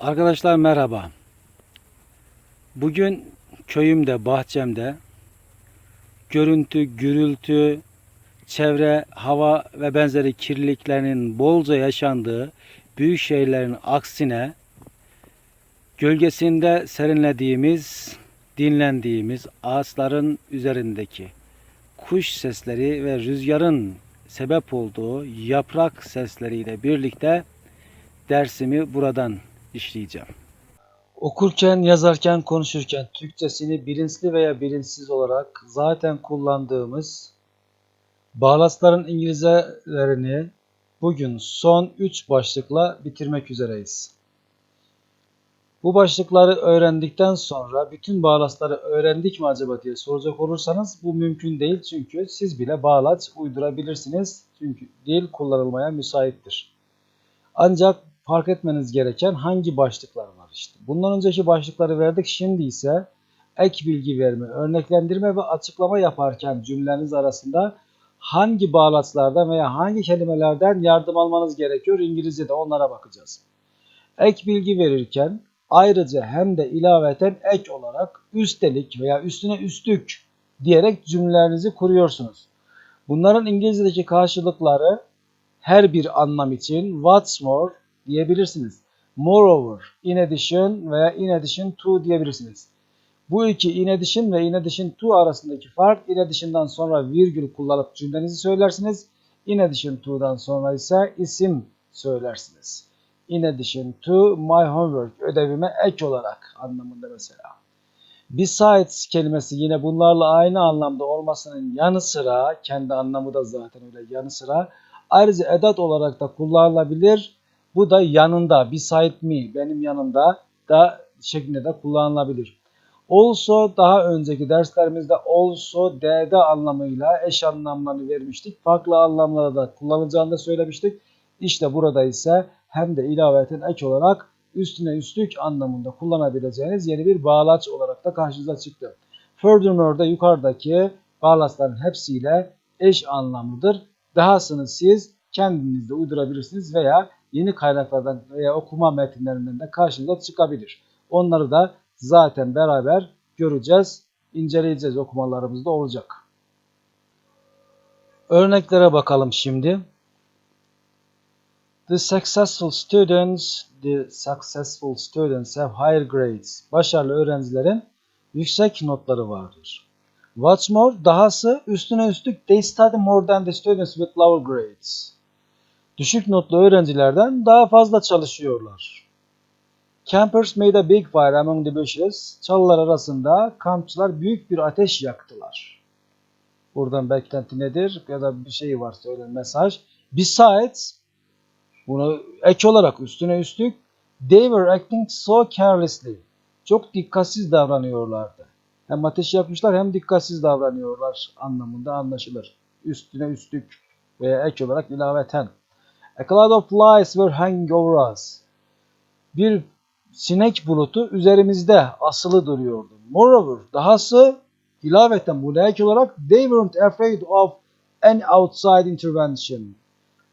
Arkadaşlar merhaba. Bugün köyümde, bahçemde görüntü, gürültü, çevre, hava ve benzeri kirliliklerinin bolca yaşandığı büyük şehirlerin aksine gölgesinde serinlediğimiz, dinlendiğimiz ağaçların üzerindeki kuş sesleri ve rüzgarın sebep olduğu yaprak sesleriyle birlikte dersimi buradan işleyeceğim. Okurken, yazarken, konuşurken Türkçesini bilinçli veya bilinçsiz olarak zaten kullandığımız bağlaçların İngilizcelerini bugün son 3 başlıkla bitirmek üzereyiz. Bu başlıkları öğrendikten sonra bütün bağlaçları öğrendik mi acaba diye soracak olursanız bu mümkün değil çünkü siz bile bağlaç uydurabilirsiniz çünkü dil kullanılmaya müsaittir. Ancak fark etmeniz gereken hangi başlıklar var işte. Bundan önceki başlıkları verdik. Şimdi ise ek bilgi verme, örneklendirme ve açıklama yaparken cümleniz arasında hangi bağlaçlardan veya hangi kelimelerden yardım almanız gerekiyor İngilizce'de onlara bakacağız. Ek bilgi verirken ayrıca hem de ilaveten ek olarak üstelik veya üstüne üstlük diyerek cümlelerinizi kuruyorsunuz. Bunların İngilizce'deki karşılıkları her bir anlam için what's more diyebilirsiniz. Moreover, in addition veya in addition to diyebilirsiniz. Bu iki in addition ve in addition to arasındaki fark in addition'dan sonra virgül kullanıp cümlenizi söylersiniz. In addition to'dan sonra ise isim söylersiniz. In addition to my homework ödevime ek olarak anlamında mesela. Besides kelimesi yine bunlarla aynı anlamda olmasının yanı sıra kendi anlamı da zaten öyle yanı sıra ayrıca edat olarak da kullanılabilir. Bu da yanında beside me benim yanımda da şeklinde de kullanılabilir. Also daha önceki derslerimizde also d'de anlamıyla eş anlamlarını vermiştik. Farklı anlamlarda da kullanılacağını da söylemiştik. İşte burada ise hem de ilaveten ek olarak üstüne üstlük anlamında kullanabileceğiniz yeni bir bağlaç olarak da karşınıza çıktı. Furthermore da yukarıdaki bağlaçların hepsiyle eş anlamlıdır. Dahasını siz kendiniz de uydurabilirsiniz veya yeni kaynaklardan veya okuma metinlerinden de karşınıza çıkabilir. Onları da zaten beraber göreceğiz, inceleyeceğiz okumalarımızda olacak. Örneklere bakalım şimdi. The successful students, the successful students have higher grades. Başarılı öğrencilerin yüksek notları vardır. What's more, dahası üstüne üstlük they study more than the students with lower grades. Düşük notlu öğrencilerden daha fazla çalışıyorlar. Campers made a big fire among the bushes. Çalılar arasında kampçılar büyük bir ateş yaktılar. Buradan beklenti nedir? Ya da bir şey var söylen mesaj. Besides, bunu ek olarak üstüne üstlük they were acting so carelessly. Çok dikkatsiz davranıyorlardı. Hem ateş yakmışlar hem dikkatsiz davranıyorlar anlamında anlaşılır. Üstüne üstlük veya ek olarak ilaveten. A cloud of flies were hanging over us. Bir sinek bulutu üzerimizde asılı duruyordu. Moreover, dahası ilaveten buna ek olarak they weren't afraid of an outside intervention.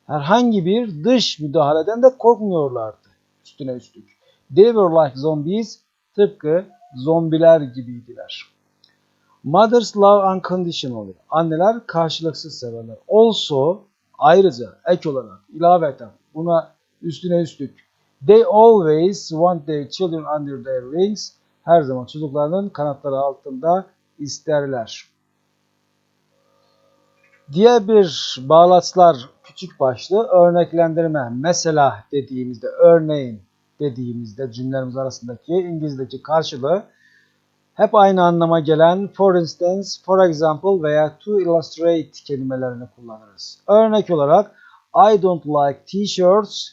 Herhangi bir dış müdahaleden de korkmuyorlardı. Üstüne üstlük. They were like zombies. Tıpkı zombiler gibiydiler. Mothers love unconditionally. Anneler karşılıksız severler. Also ayrıca ek olarak ilaveten buna üstüne üstlük they always want their children under their wings. Her zaman çocuklarının kanatları altında isterler. Diğer bir bağlaçlar küçük başlı örneklendirme. Mesela dediğimizde, örneğin dediğimizde cümlelerimiz arasındaki İngilizce'deki karşılığı hep aynı anlama gelen for instance, for example veya to illustrate kelimelerini kullanırız. Örnek olarak I don't like t-shirts.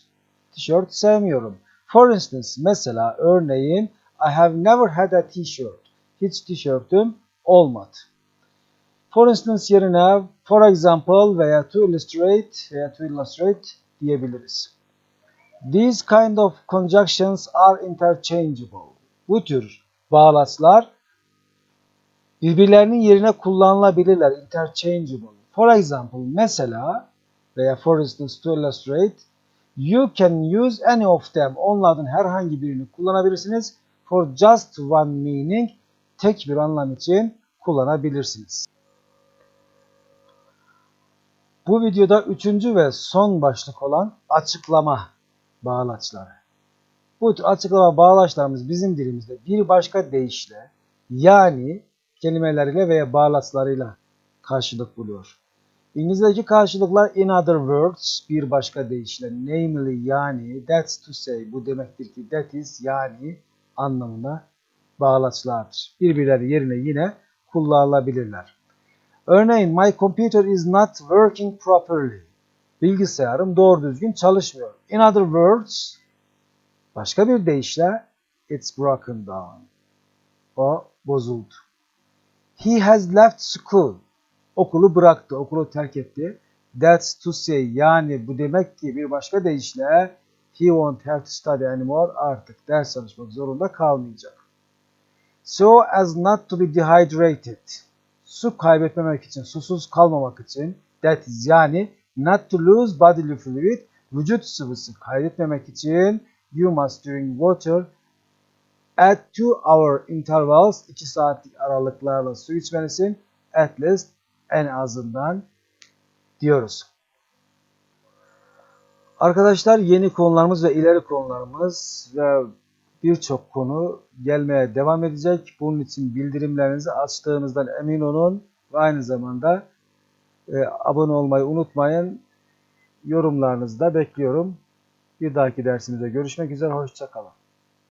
Tişört sevmiyorum. For instance, mesela örneğin I have never had a t-shirt. Hiç tişörtüm olmadı. For instance yerine for example veya to illustrate veya to illustrate diyebiliriz. These kind of conjunctions are interchangeable. Bu tür bağlaçlar birbirlerinin yerine kullanılabilirler. Interchangeable. For example, mesela veya for instance to illustrate You can use any of them. Onlardan herhangi birini kullanabilirsiniz. For just one meaning. Tek bir anlam için kullanabilirsiniz. Bu videoda üçüncü ve son başlık olan açıklama bağlaçları. Bu tür açıklama bağlaçlarımız bizim dilimizde bir başka deyişle yani kelimeleriyle veya bağlaçlarıyla karşılık buluyor. İngilizce'deki karşılıklar in other words bir başka deyişle namely yani that's to say bu demektir ki that is yani anlamına bağlaçlardır. Birbirleri yerine yine kullanılabilirler. Örneğin my computer is not working properly. Bilgisayarım doğru düzgün çalışmıyor. In other words başka bir deyişle it's broken down. O bozuldu. He has left school. Okulu bıraktı, okulu terk etti. That's to say yani bu demek ki bir başka deyişle he won't have to study anymore artık ders çalışmak zorunda kalmayacak. So as not to be dehydrated. Su kaybetmemek için, susuz kalmamak için that is yani not to lose bodily fluid vücut sıvısı kaybetmemek için you must drink water at 2 hour intervals 2 saatlik aralıklarla su içmelisin at least en azından diyoruz. Arkadaşlar yeni konularımız ve ileri konularımız ve birçok konu gelmeye devam edecek. Bunun için bildirimlerinizi açtığınızdan emin olun ve aynı zamanda e, abone olmayı unutmayın. Yorumlarınızı da bekliyorum. Bir dahaki dersimizde görüşmek üzere. Hoşçakalın.